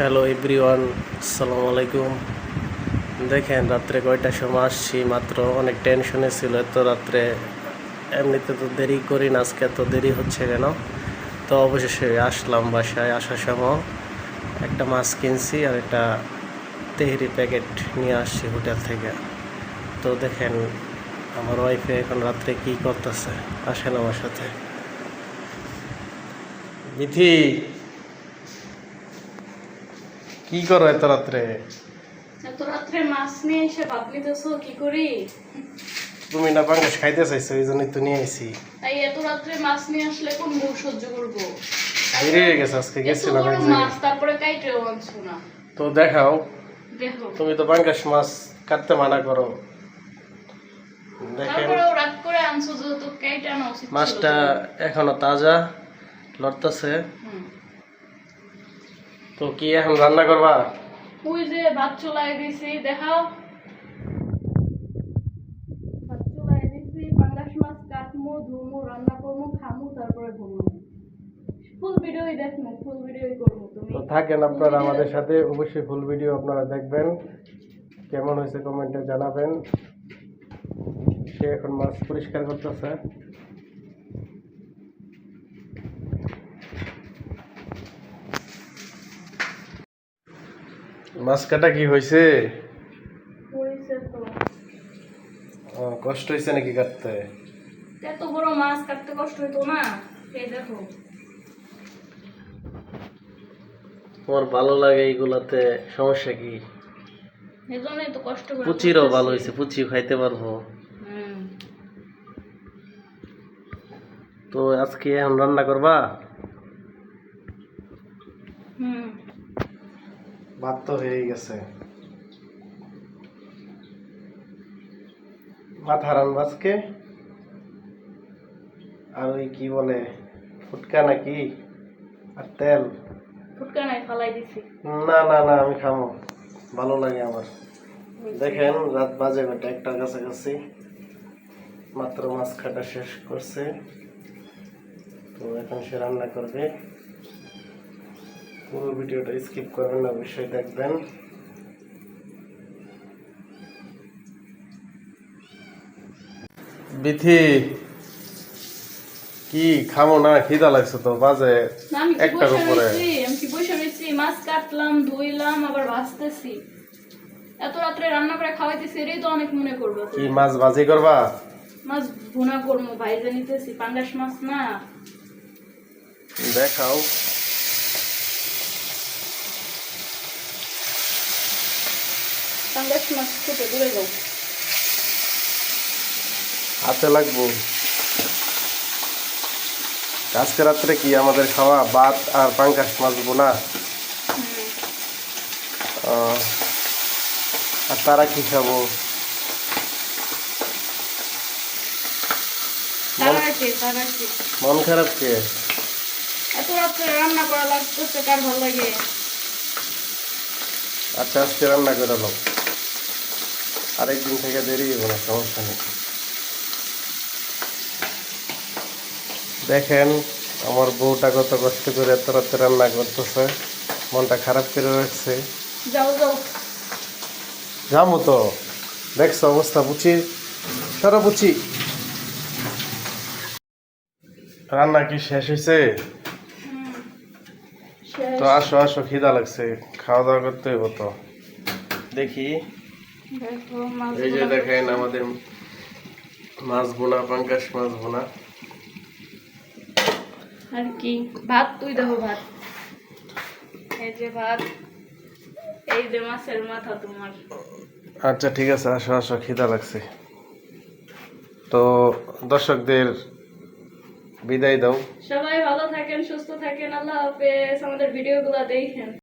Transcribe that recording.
Hello everyone আসসালামু আলাইকুম দেখেন, রাত্রে কয়টার সময় আসছি? মাত্র অনেক টেনশনে ছিল, এত রাত্রে এমনিতে তো দেরি করি না, আজকে এত দেরি হচ্ছে কেন? তো অবশেষে আসলাম বাসায়, আসার সময় একটা মাছ কিনছি আর একটা তেহরি প্যাকেট নিয়ে আসছি হোটেল থেকে। তো দেখেন, আমার ওয়াইফে এখন রাত্রে কি করতেছে? আসেন আমার সাথে। মিথি! কি করো এত রাত্রে? এত রাত্রে মাছ নিয়ে এসে ভাত নিতেছো কি করি? তুমি না পাঙ্গাস খাইতে চাইছো এই জন্যই তো নিয়ে আইছি। তাই এত রাত্রে মাছ নিয়ে আসলে কোন বউ সহ্য করব? গেছে আজকে জায়গায়। মাছ তারপরে কাইটেও আনছো না। তো দেখাও দেখো। তুমি তো পাঙ্গাস মাছ কাটতে মানা করো। দেখেন মাছটা এখনও তাজা লড়তেছে। তো কি এখন রান্না করবা? ওই যে ভাত চুলাই দিছি দেখাও ভাত চুলাই দিছি পাঙ্গাস মাছ কাটমু ধুমু রান্না করমু খামু তারপরে ঘুমু। ফুল ভিডিওই দেখমু ফুল ভিডিওই করমু তুমি। তো থাকেন আপনারা আমাদের সাথে অবশ্যই ফুল ভিডিও আপনারা দেখবেন। কেমন হয়েছে কমেন্টে জানাবেন। সে এখন মাছ পরিষ্কার করতেছে। মাছ কাটা কি হয়েছে ও, কষ্ট হয়েছে নাকি কাটতে? এত বড় মাছ কাটতে কষ্ট হইতো না। এই দেখো। তোমার ভালো লাগে এইগুলাতে সমস্যা কি? এই জন্যই তো কষ্ট করে পুচিরও ভালো হয়েছে পুচি খাইতে পারব। হুম। তো আজকে এখন রান্না করবা? হুম। তো হয়ে গেছে। মাথা রান্না আজকে আর ওই কি বলে ফুটকা নাকি? আর তেল? ফুটকা নাই ফালাই দিছি। না না না আমি খামো। ভালো লাগে আমার। দেখেন রাত বাজে কটা একটার কাছাকাছি। মাত্র মাছ কাটা শেষ করছে। তো এখন সে রান্না করবে। পুরো ভিডিওটা স্কিপ করবেন না অবশ্যই দেখবেন। বিথি কি খামো না? খিদা লাগছে তো বাজে একটার উপরে। আমি কি বসে রয়েছি? মাছ কাটলাম ধুইলাম আবার ভাজতেছি। এত রাত্রে রান্না করে খাওয়াইতেছি এটাই তো অনেক মনে করব। কি মাছ ভাজি করবা? মাছ ভুনা করব ভাইজে নিতেছি পাঙ্গাস মাছ না। দেখাও। পাঙ্গাস মাছ ছুটে দূরে যাও। হাতে লাগবো। আজকে রাত্রে কি আমাদের খাওয়া? ভাত আর পাঙ্কাশ মাছ বোনা হুম। আর তারা কি খাব? মন খারাপ কে? এত রাত্রে রান্না করা লাগতেছে কার ভালো লাগে? আচ্ছা আজকে রান্না করে নাও আরেকদিন থেকে দেরি হবে না সমস্যা নেই। দেখেন আমার বউটা কত কষ্ট করে এত রাতে রান্না করতেছে। মনটা খারাপ করে রাখছে। যাও যাও। যাব তো। দেখছ অবস্থা বুঝি? সরো বুঝি। রান্না কি শেষ হয়েছে? তো আসো আসো খিদা লাগছে। খাওয়া দাওয়া করতে হইব তো। দেখি। এই যে দেখেন আমাদের মাছ বোনা পাঙ্কাশ মাছ বোনা আর কি? ভাত? তুই দেখো ভাত। এই যে ভাত এই যে মাছের মাথা তোমার। আচ্ছা ঠিক আছে আসো আসো খিদা লাগছে। তো দর্শকদের বিদায় দাও। সবাই ভালো থাকেন সুস্থ থাকেন আল্লাহ হাফেজ। আমাদের ভিডিওগুলো দেখেন।